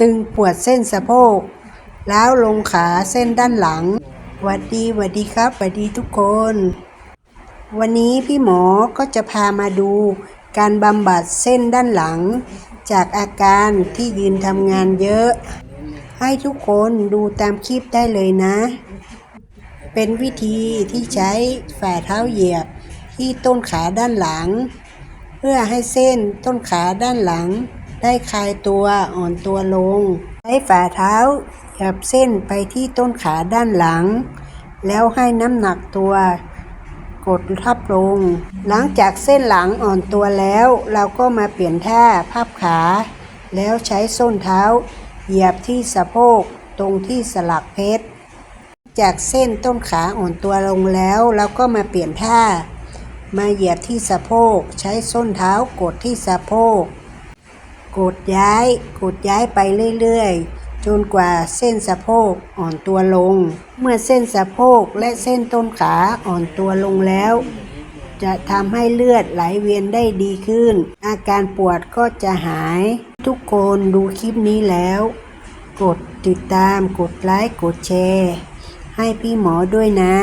ตึงปวดเส้นสะโพกแล้วลงขาเส้นด้านหลังหวัดดีหวัดดีครับหวัดดีทุกคน วันนี้พี่หมอก็จะพามาดูการบำบัดเส้นด้านหลัง จากอาการที่ยืนทำงานเยอะ ให้ทุกคนดูตามคลิปได้เลยนะ เป็นวิธีที่ใช้ฝ่าเท้าเหยียบที่ต้นขาด้านหลัง เพื่อให้เส้นต้นขาด้านหลัง ได้คลายตัวอ่อนตัวลง ใช้ฝ่าเท้าเหยียบเส้นไปที่ต้นขาด้านหลัง แล้วให้น้ำหนักตัวกดทับลง หลังจากเส้นหลังอ่อนตัวแล้ว เราก็มาเปลี่ยนท่าพับขา แล้วใช้ส้นเท้า เหยียบที่สะโพกตรงที่สลักเพชร จากเส้นต้นขาอ่อนตัวลงแล้ว เราก็มาเปลี่ยนท่า มาเหยียบที่สะโพก ใช้ส้นเท้ากดที่สะโพก กดย้ายกดย้ายไปเรื่อยๆ จนกว่าเส้นสะโพกอ่อนตัวลง เมื่อเส้นสะโพกและเส้นต้นขาอ่อนตัวลงแล้ว จะทำให้เลือดไหลเวียนได้ดีขึ้น อาการปวดก็จะหาย ทุกคนดูคลิปนี้แล้ว กดติดตามกดไลค์กดแชร์ ให้พี่หมอด้วยนะ